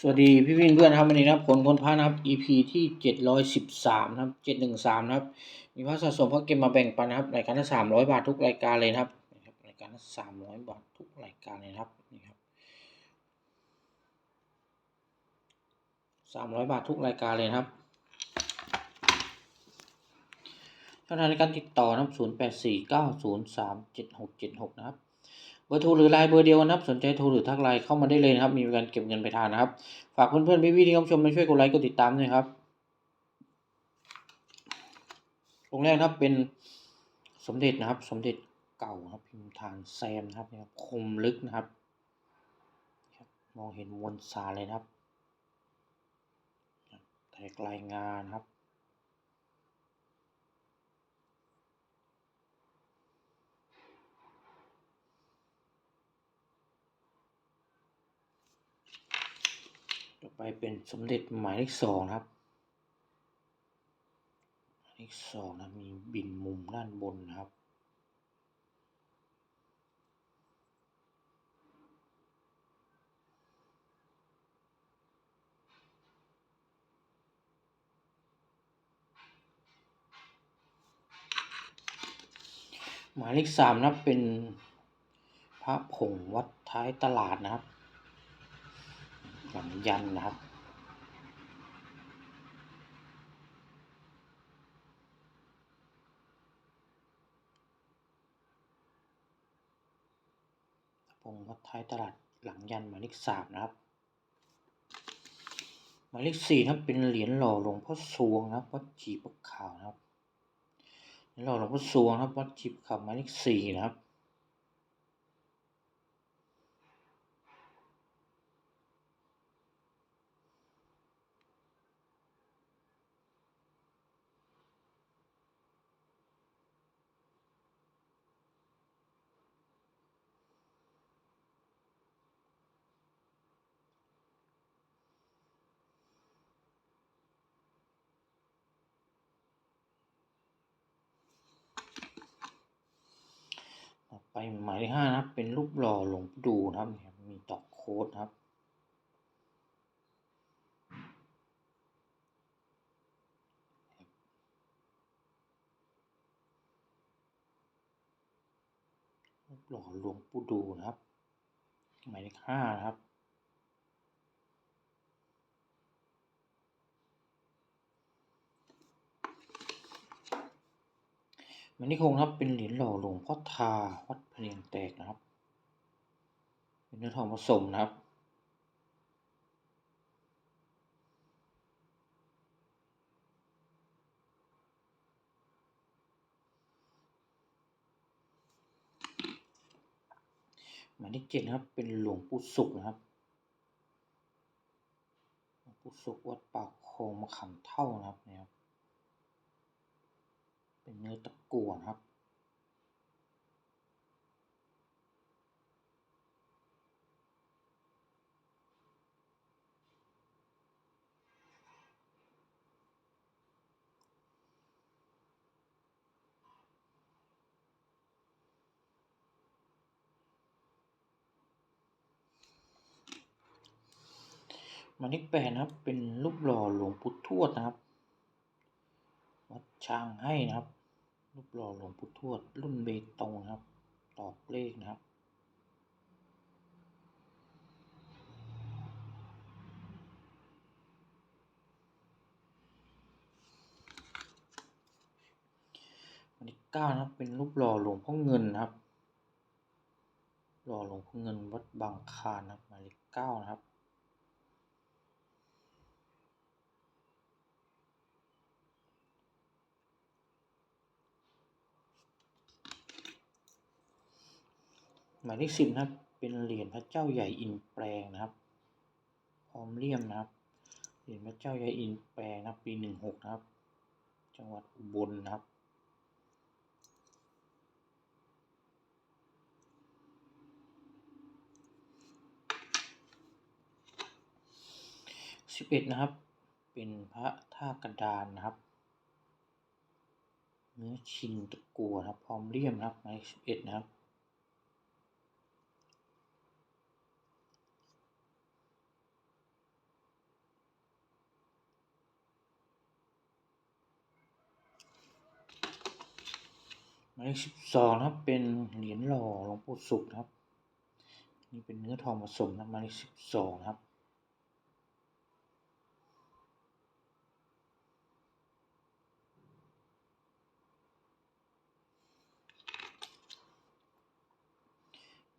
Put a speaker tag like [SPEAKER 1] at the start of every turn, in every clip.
[SPEAKER 1] สวัสดีพี่วินเพื่อนนะครับวันนี้นะครับผลคนพระนะครับ EP ที่เจ็ดร้อยสิบสามนะครับเจ็ดหนึ่งสามนะครับมีพระสะสมพระเกมมาแบ่งปันนะครับรายการละสามร้อยบาททุกรายการเลยนะครับนะครับรายการละสามร้อยบาททุกรายการเลยนะครับนี่ครับสามร้อยบาททุกรายการเลยนะครับช่องทางในการติดต่อนะครับศูนย์แปดสี่เก้าศูนย์สามเจ็ดหกเจ็ดหกนะครับ เบอร์โทรหรือไลน์เบอร์เดียวกันนะครับ สนใจโทรหรือทักไลน์เข้ามาได้เลยนะครับ มีการเก็บเงินไปทานนะครับ ฝากเพื่อนๆพี่ๆที่เข้าชมมาช่วยกดไลค์กดติดตามด้วยครับตรงแรกนะครับเป็นสมเด็จนะครับ สมเด็จเก่าครับพิมพ์ฐานแซมนะครับนะครับคมลึกนะครับครับ มองเห็นมวลสารเลยนะครับแตกลายงานครับ ต่อไปเป็นสมเด็จหมายเลขสองครับหมายเลขสองนะมีบินมุมด้านบนนะครับ หมายเลขสามนะเป็นพระผงวัดท้ายตลาดนะครับ หลังยันนะครับพงวัดท้ายตลาดหลังยันหมายเลขสามนะครับ หมายเลขสี่นะครับเป็นเหรียญหล่อหลวงพ่อสวงนะครับวัดจีบขาวนะครับเหรียญหล่อหลวงพ่อสวงนะครับวัดจีบขาวหมายเลขสี่นะครับ ไปหมายเลขห้านะครับ เป็นรูปหล่อหลวงปู่ดูนะครับเนี่ยมีตอกโค้ดครับ รูปหล่อหลวงปู่ดูนะครับ หมายเลขห้านะครับ มายเลขหกนะครับเป็นเหรียญหล่อหลวงพ่อทาวัดพเพลียงแตกนะครับ เป็นเนื้อทองผสมนะครับหมายเลขเจ็ดนะครับ เป็นหลวงปู่สุขนะครับหลวงปู่สุขวัดปากโคงมะขามเท่านะครับเนี่ยครับ เป็นเนื้อตะกั่วนะครับ มายเลขแปนะครับ เป็นรูปหล่อหลวงปู่ทวดนะครับ วัดช้างให้นะครับ รูปหล่อหลวงปู่ทวด รุ่นเบตงนะครับ ตอกเลขนะครับหมายเลขเก้านะครับ เป็นรูปหล่อหลวงพ่อเงินนะครับ หล่อหลวงพ่อเงินวัดบางคานนะครับหมายเลขเก้านะครับ หมายเลขสิบนะครับ เป็นเหรียญพระเจ้าใหญ่อินแปลงนะครับพร้อมเลี่ยมนะครับ เหรียญพระเจ้าใหญ่อินแปลงนะครับ ปีหนึ่งหกนะครับ จังหวัดอุบลนะครับสิบเอ็ดนะครับ เป็นพระท่ากระดานนะครับเนื้อชินตะกัวนะครับ พร้อมเลี่ยมนะครับหมายเลขสิบเอ็ดนะครับ หมายเลขสิบสองนะครับ เป็นเหรียญหล่อหลวงปู่ศุกร์นะครับ นี่เป็นเนื้อทองผสมนะหมายเลขสิบสองนะครับ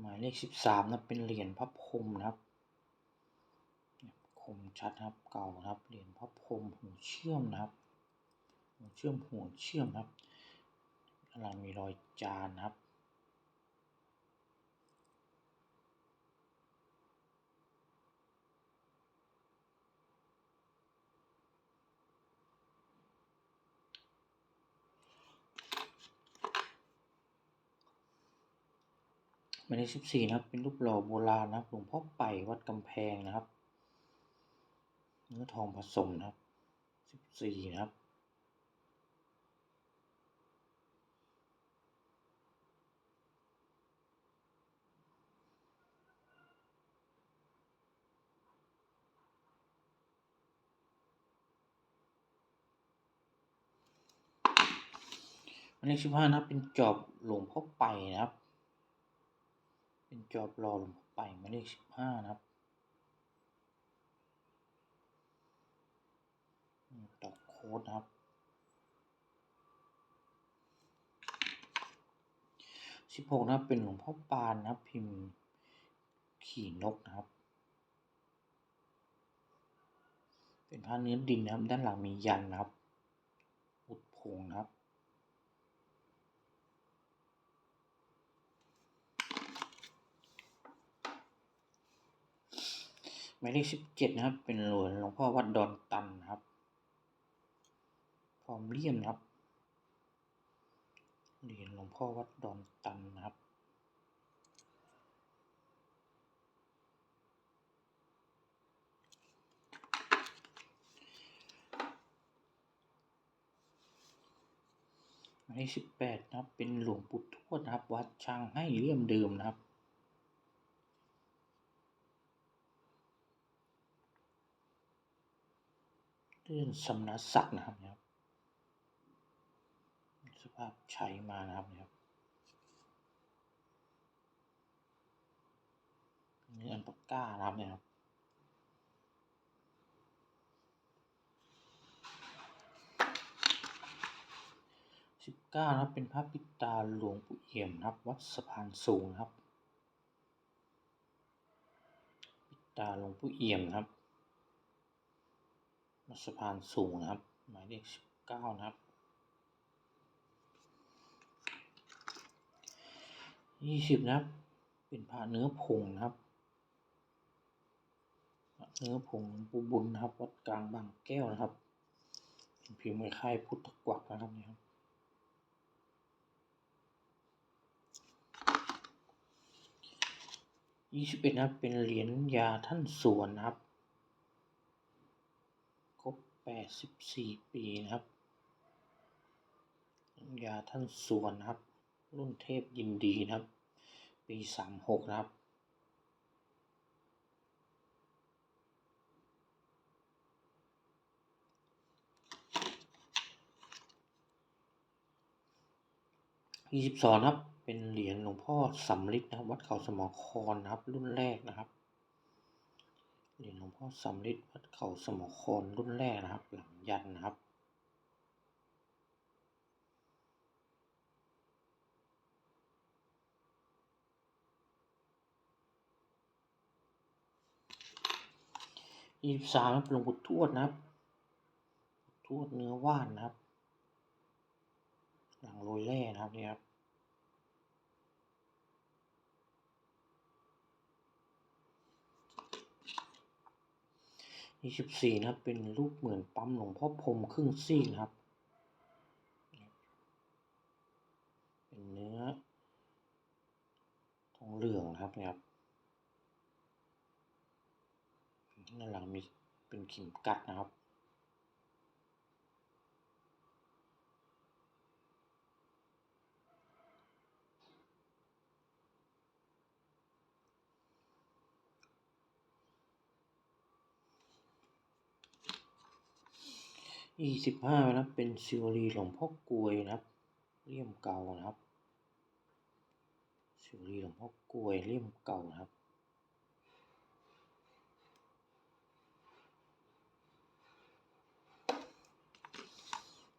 [SPEAKER 1] หมายเลขสิบสามนะเป็นเหรียญพระพรหมนะครับคมชัดครับเก่านะครับเหรียญพระพรหมหูเชื่อมนะครับ หูเชื่อมหัวเชื่อมนะครับ กำลังมีรอยจานนะครับ หมายเลขสิบสี่นะครับ เป็นรูปหล่อโบราณนะครับหลวงพ่อไปวัดกำแพงนะครับ เนื้อทองผสมนะครับสิบสี่นะครับ หมายเลขสิบห้านะครับ เป็นจอบหลวงพ่อไปนะครับ เป็นจอบหล่อหลวงพ่อไปหมายเลขสิบห้านะครับนี่ดอกโค้ดนะครับสิบหกนะครับเป็นหลวงพ่อปานนะครับ พิมพ์ขี่นกนะครับ เป็นผ้าเนื้อดินนะครับ ด้านหลังมียันนะครับ อุดพงนะครับ หมายเลขสิบเจ็ดนะครับ เป็นหลวงหลวงพ่อวัดดอนตันครับ พร้อมเลี่ยมครับ เหรียญหลวงพ่อวัดดอนตันนะครับหมายเลขสิบแปดนะครับ เป็นหลวงปู่ทวดนะครับ วัดช้างให้เลี่ยมเดิมนะครับ เรื่องสำนักศักดิ์นะครับเนะครับสภาพใช้มานะครับเนะครับนื้ออันปากกานะครับเนะครับสิบเก้านะครับเป็นพระปิดตาหลวงปู่เอี่ยมนะครับ วัดสะพานสูงนะครับ ปิดตาหลวงปู่เอี่ยมนะครับ สะพานสูงนะครับ หมายเลขสิบเก้านะครับยี่สิบนะครับ เป็นพระเนื้อผงนะครับเนื้อผงปูบุญนะครับ วัดกลางบางแก้วนะครับ เป็นพิมพ์คล้ายพุทธกวักนะครับเนี่ยครับยี่สิบเอ็ดนะครับ เป็นเหรียญยาท่านสวนนะครับ แปดสิบสี่ปีนะครับยาท่านส่วนนะครับ รุ่นเทพยินดีนะครับ ปีสามหกนะครับยี่สิบสองครับ เป็นเหรียญหลวงพ่อสำริดนะครับ วัดเขาสมอครนะครับ รุ่นแรกนะครับ เหรียญหลวงพ่อสำริดวัดเขาสมอครรุ่นแรกนะครับ หลังยันนะครับยี่สิบสามหลวงปู่ทวดนะครับ ทวดเนื้อว่านนะครับ หลังโรยแร่นะครับนี่ครับ ยี่สิบสี่นะครับ เป็นรูปเหมือนปั๊มหลวงพ่อพรมครึ่งซี่นะครับ เป็นเนื้อทองเหลืองนะครับเนี่ยครับด้านหลังมีเป็นขิมกัดนะครับ ยี่สิบห้านะครับ เป็นซิวลีหลวงพ่อกลวยนะครับเลี่ยมเก่านะครับซิวลีหลวงพ่อกลวยเลี่ยมเก่านะครับ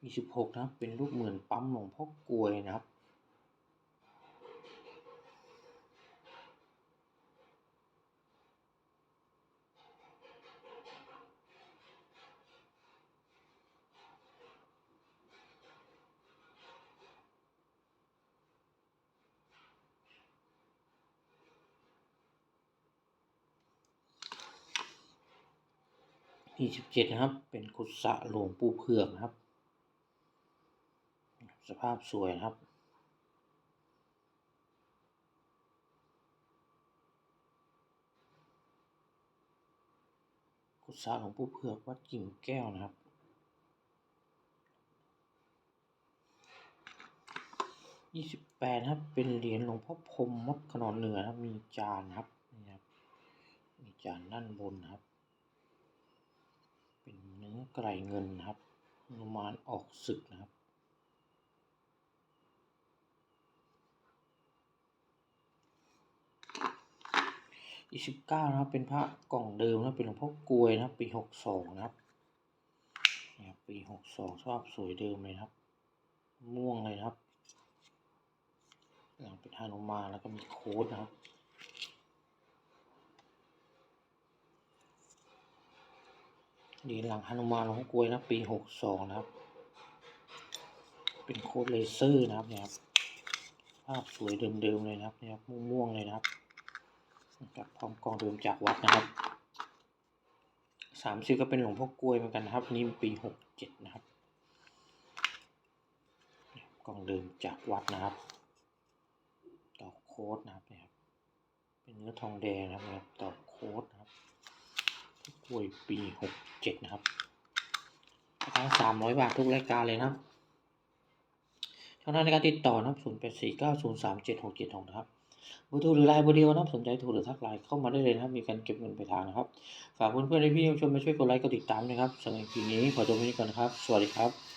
[SPEAKER 1] ยี่สิบหกนะครับเป็นรูปเหมือนปั๊มหลวงพ่อกลวยนะครับ มีสิบเจ็ดนะครับ เป็นกุศะหลวงปู่เผือกนะครับ สภาพสวยนะครับกุศะหลวงปู่เผือกวัดกิ่งแก้วนะครับ ยี่สิบแปดครับ เป็นเหรียญหลวงพ่อพรมวัดขนอนเหนือครับ มีจานครับนี่ครับ มีจานด้านบนครับ เป็นเนื้อไก่เงินนะครับนุมานออกศึกนะครับยี่สิบเก้านะครับ เป็นพระกล่องเดิมนะเป็นหลวงพ่อกลวยนะครับ ปีหกสองนะครับนี่ครับปีหกสองชอบสวยเดิมเลยนะครับ ม่วงเลยนะครับหลังเป็นฮานุมานแล้วก็มีโค้ดนะครับ เหรียญหลังฮานุมานหลวงพ่อกลวยนะปีหกสองนะครับ เป็นโค้ดเลเซอร์นะครับเนี่ยครับภาพสวยเดิมๆเลยนะครับเนี่ยครับม่วงๆเลยนะครับกับพร้อมกองเดิมจากวัดนะครับสามสิบก็เป็นหลวงพ่อกล้วยเหมือนกันนะครับนี่ปีหกเจ็ดนะครับกองเดิมจากวัดนะครับต่อกโค้ดนะครับเนี่ยครับเป็นเนื้อทองแดงนะครับต่อกโค้ดนะครับ กลวยปีหกเจ็ดนะครับราคาสามร้อยบาททุกรายการเลยนะครับช่องทางในการติดต่อนะครับ0 8 4 9 0 3 7 6 7 6นะครับเบอร์โทรหรือไลน์เบอร์เดียวนะครับสนใจโทรหรือทักไลน์เข้ามาได้เลยนะครับมีการเก็บเงินปลายทางนะครับฝากเพื่อนๆและพี่ผู้ชมมาช่วยกดไลค์กดติดตามนะครับสำหรับคลิปนี้ขอจบไว้ก่อนนะครับ สวัสดีครับ